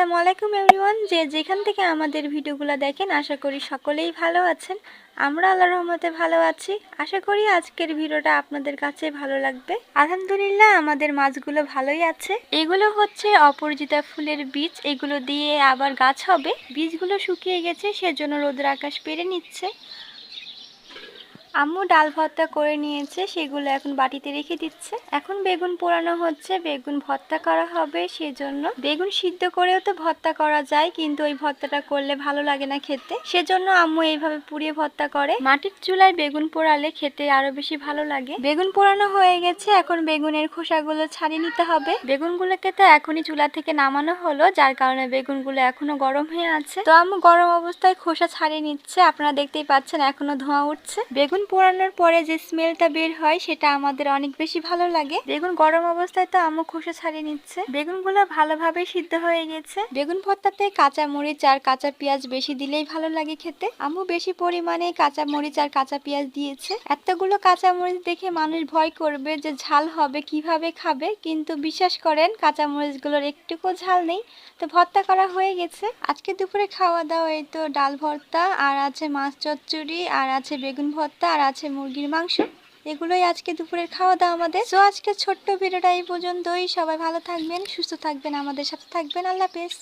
আসসালামু আলাইকুম এভরিওয়ান। যে যেখান থেকে আমাদের ভিডিওগুলো দেখেন, আশা করি সকলেই ভালো আছেন। আমরা আল্লাহ রহমতে ভালো আছি। আশা করি আজকের ভিডিওটা আপনাদের কাছে ভালো লাগবে। আলহামদুলিল্লাহ, আমাদের মাছগুলো ভালোই আছে। এগুলো হচ্ছে অপরাজিতা ফুলের বীজ। এগুলো দিয়ে আবার গাছ হবে। বীজগুলো শুকিয়ে গেছে, সেজন্য রোদের আকাশ পেরে নিচ্ছে। আম্মু ডাল ভর্তা করে নিয়েছে, সেগুলো এখন বাটিতে রেখে দিচ্ছে। এখন বেগুন পোড়ানো হচ্ছে, বেগুন ভর্তা করা হবে সেজন্য। বেগুন সিদ্ধ করেও তো ভর্তা করা যায়, কিন্তু ওই ভর্তাটা করলে ভালো লাগে না খেতে। সেজন্য আম্মু এইভাবে পুড়িয়ে ভর্তা করে। মাটির চুলায় বেগুন পোড়ালে খেতে আরও বেশি ভালো লাগে। বেগুন পোড়ানো হয়ে গেছে, এখন বেগুনের খোসাগুলো ছাড়িয়ে নিতে হবে। বেগুনগুলোকে তো এখনই চুলা থেকে নামানো হলো, যার কারণে বেগুনগুলো এখনও গরম হয়ে আছে। তো আম্মু গরম অবস্থায় খোসা ছাড়িয়ে নিচ্ছে, আপনারা দেখতেই পাচ্ছেন এখনও ধোঁয়া উঠছে। বেগুন পোড়ানোর পরে যে স্মেলটা বের হয়, সেটা আমাদের অনেক বেশি ভালো লাগে। বেগুন গরম অবস্থায় তো আম্মু খোসা ছাড়িয়ে নিচ্ছে। বেগুনগুলো ভালোভাবে সিদ্ধ হয়ে গেছে। বেগুন ভর্তাতে কাঁচা মরিচ আর কাঁচা পেঁয়াজ বেশি দিলেই ভালো লাগে খেতে। আমু বেশি পরিমাণে কাঁচা মরিচ আর কাঁচা পেঁয়াজ দিয়েছে। এতগুলো কাঁচা মরিচ দেখে মানুষ ভয় করবে যে ঝাল হবে, কীভাবে খাবে? কিন্তু বিশ্বাস করেন, কাঁচা মরিচগুলোর একটুকু ঝাল নেই। তো ভর্তা করা হয়ে গেছে। আজকে দুপুরে খাওয়া দাওয়া, এই তো ডাল ভর্তা, আর আছে মাছ চচ্চড়ি, আর আছে বেগুন ভর্তা আর আছে মুরগির মাংস। এগুলোই আজকে দুপুরের খাওয়া দাওয়া আমাদের। তো আজকে ছোট্ট ভিডিওটা এই পর্যন্তই। সবাই ভালো থাকবেন, সুস্থ থাকবেন, আমাদের সাথে থাকবেন। আল্লাহ হাফেজ।